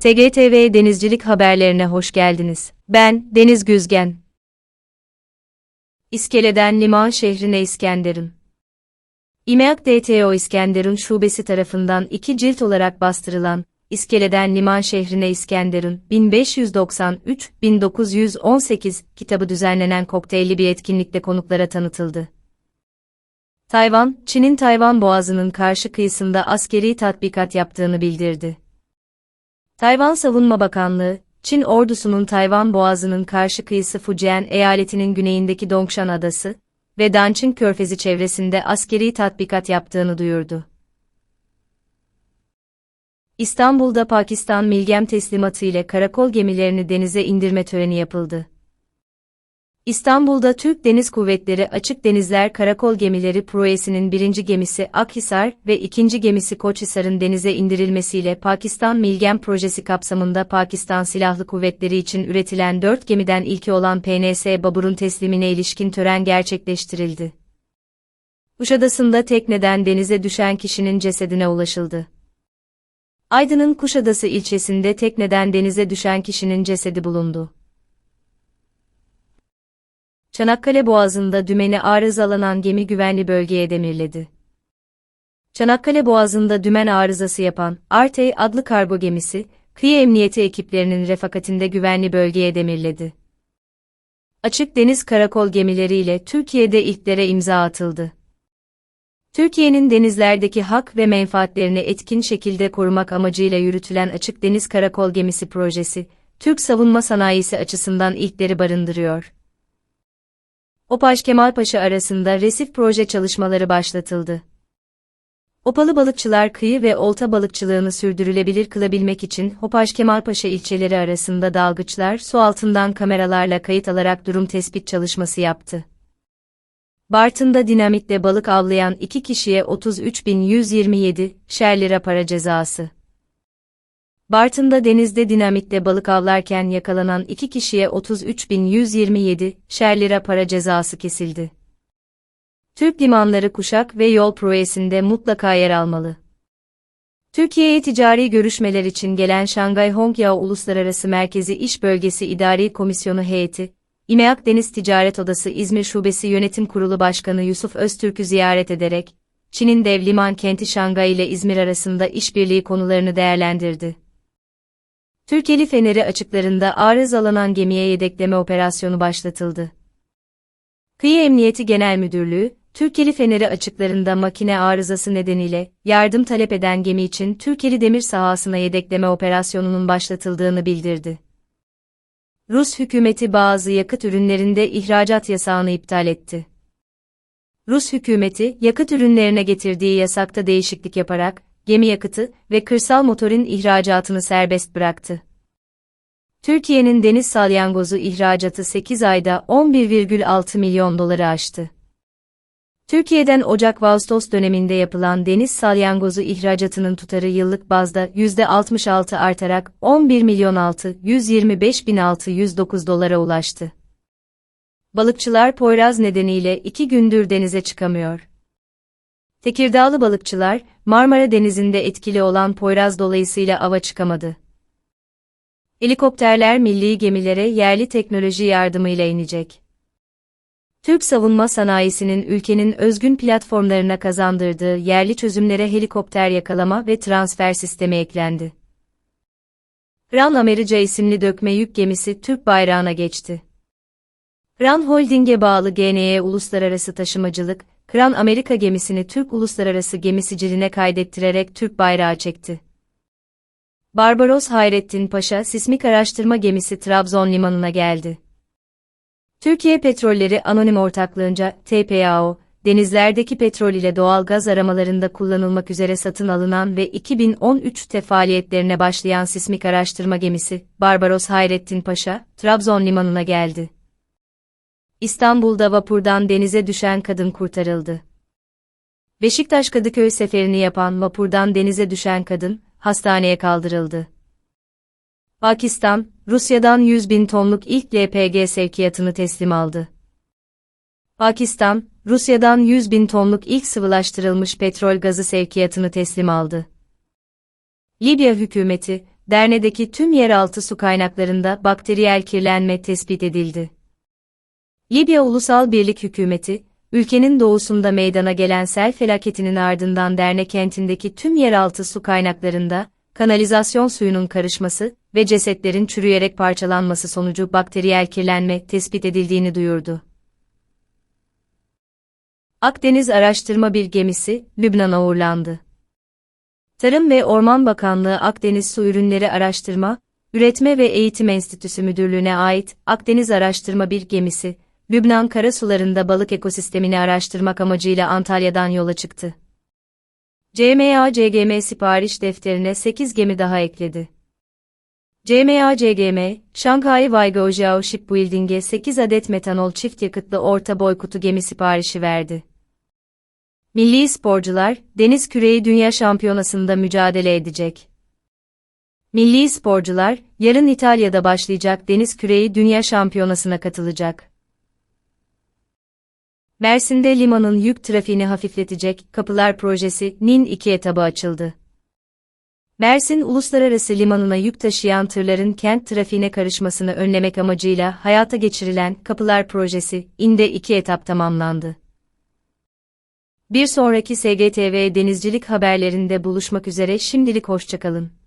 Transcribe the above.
TGTV Denizcilik haberlerine hoş geldiniz. Ben Deniz Güzgen. İskeleden Liman şehrine İskenderun. İMEAK DTO İskenderun şubesi tarafından iki cilt olarak bastırılan İskeleden Liman şehrine İskenderun 1593-1918 kitabı düzenlenen kokteylli bir etkinlikte konuklara tanıtıldı. Tayvan, Çin'in Tayvan Boğazı'nın karşı kıyısında askeri tatbikat yaptığını bildirdi. Tayvan Savunma Bakanlığı, Çin ordusunun Tayvan Boğazı'nın karşı kıyısı Fujian eyaletinin güneyindeki Dongshan Adası ve Dançin Körfezi çevresinde askeri tatbikat yaptığını duyurdu. İstanbul'da Pakistan Milgem teslimatı ile karakol gemilerini denize indirme töreni yapıldı. İstanbul'da Türk Deniz Kuvvetleri Açık Denizler Karakol Gemileri Projesi'nin birinci gemisi Akhisar ve ikinci gemisi Koçhisar'ın denize indirilmesiyle Pakistan Milgem Projesi kapsamında Pakistan Silahlı Kuvvetleri için üretilen dört gemiden ilki olan PNS Babur'un teslimine ilişkin tören gerçekleştirildi. Kuşadası'nda tekneden denize düşen kişinin cesedine ulaşıldı. Aydın'ın Kuşadası ilçesinde tekneden denize düşen kişinin cesedi bulundu. Çanakkale Boğazı'nda dümeni arızalanan gemi güvenli bölgeye demirledi. Çanakkale Boğazı'nda dümen arızası yapan Artey adlı kargo gemisi, kıyı emniyeti ekiplerinin refakatinde güvenli bölgeye demirledi. Açık deniz karakol gemileriyle Türkiye'de ilklere imza atıldı. Türkiye'nin denizlerdeki hak ve menfaatlerini etkin şekilde korumak amacıyla yürütülen Açık Deniz Karakol Gemisi projesi, Türk savunma sanayisi açısından ilkleri barındırıyor. Opaş Kemalpaşa arasında resif proje çalışmaları başlatıldı. Opalı balıkçılar kıyı ve olta balıkçılığını sürdürülebilir kılabilmek için Hopaş Kemalpaşa ilçeleri arasında dalgıçlar su altından kameralarla kayıt alarak durum tespit çalışması yaptı. Bartın'da dinamitle balık avlayan iki kişiye 33.127 şer lira para cezası. Bartın'da denizde dinamitle balık avlarken yakalanan iki kişiye 33.127 şer lira para cezası kesildi. Türk limanları kuşak ve yol projesinde mutlaka yer almalı. Türkiye'ye ticari görüşmeler için gelen Şangay Hongyao Uluslararası Merkezi İş Bölgesi İdari Komisyonu heyeti, İMEAK Deniz Ticaret Odası İzmir Şubesi Yönetim Kurulu Başkanı Yusuf Öztürk'ü ziyaret ederek, Çin'in dev liman kenti Şangay ile İzmir arasında işbirliği konularını değerlendirdi. Türkiye'li Feneri açıklarında arızalanan gemiye yedekleme operasyonu başlatıldı. Kıyı Emniyeti Genel Müdürlüğü, Türkiye'li Feneri açıklarında makine arızası nedeniyle yardım talep eden gemi için Türkiye'li demir sahasına yedekleme operasyonunun başlatıldığını bildirdi. Rus hükümeti bazı yakıt ürünlerinde ihracat yasağını iptal etti. Rus hükümeti, yakıt ürünlerine getirdiği yasakta değişiklik yaparak, gemi yakıtı ve kırsal motorin ihracatını serbest bıraktı. Türkiye'nin deniz salyangozu ihracatı 8 ayda 11,6 milyon doları aştı. Türkiye'den Ocak-Ağustos döneminde yapılan deniz salyangozu ihracatının tutarı yıllık bazda %66 artarak 11 milyon 625 bin 609 dolara ulaştı. Balıkçılar Poyraz nedeniyle iki gündür denize çıkamıyor. Tekirdağlı balıkçılar, Marmara Denizi'nde etkili olan Poyraz dolayısıyla ava çıkamadı. Helikopterler milli gemilere yerli teknoloji yardımıyla inecek. Türk savunma sanayisinin ülkenin özgün platformlarına kazandırdığı yerli çözümlere helikopter yakalama ve transfer sistemi eklendi. Kran America isimli dökme yük gemisi Türk bayrağına geçti. Kran Holding'e bağlı GNE Uluslararası Taşımacılık, Kran Amerika gemisini Türk Uluslararası Gemisiciliğine kaydettirerek Türk bayrağı çekti. Barbaros Hayrettin Paşa sismik araştırma gemisi Trabzon limanına geldi. Türkiye Petrolleri Anonim Ortaklığınca TPAO, denizlerdeki petrol ile doğal gaz aramalarında kullanılmak üzere satın alınan ve 2013'te faaliyetlerine başlayan sismik araştırma gemisi Barbaros Hayrettin Paşa, Trabzon limanına geldi. İstanbul'da vapurdan denize düşen kadın kurtarıldı. Beşiktaş Kadıköy seferini yapan vapurdan denize düşen kadın, hastaneye kaldırıldı. Pakistan, Rusya'dan 100 bin tonluk ilk LPG sevkiyatını teslim aldı. Pakistan, Rusya'dan 100 bin tonluk ilk sıvılaştırılmış petrol gazı sevkiyatını teslim aldı. Libya hükümeti, Derne'deki tüm yeraltı su kaynaklarında bakteriyel kirlenme tespit edildi. Libya Ulusal Birlik Hükümeti, ülkenin doğusunda meydana gelen sel felaketinin ardından Derne kentindeki tüm yeraltı su kaynaklarında, kanalizasyon suyunun karışması ve cesetlerin çürüyerek parçalanması sonucu bakteriyel kirlenme tespit edildiğini duyurdu. Akdeniz Araştırma Bir gemisi, Lübnan'a uğurlandı. Tarım ve Orman Bakanlığı Akdeniz Su Ürünleri Araştırma, Üretme ve Eğitim Enstitüsü Müdürlüğü'ne ait Akdeniz Araştırma Bir gemisi, Lübnan karasularında balık ekosistemini araştırmak amacıyla Antalya'dan yola çıktı. CMA-CGM sipariş defterine 8 gemi daha ekledi. CMA-CGM, Şanghay Waigaojiao Shipbuilding'e 8 adet metanol çift yakıtlı orta boy kutu gemi siparişi verdi. Milli sporcular, Deniz Küreği Dünya Şampiyonası'nda mücadele edecek. Milli sporcular, yarın İtalya'da başlayacak Deniz Küreği Dünya Şampiyonası'na katılacak. Mersin'de limanın yük trafiğini hafifletecek Kapılar Projesi'nin iki etabı açıldı. Mersin Uluslararası Limanı'na yük taşıyan tırların kent trafiğine karışmasını önlemek amacıyla hayata geçirilen Kapılar Projesi, inde iki etap tamamlandı. Bir sonraki SGTV denizcilik haberlerinde buluşmak üzere şimdilik hoşçakalın.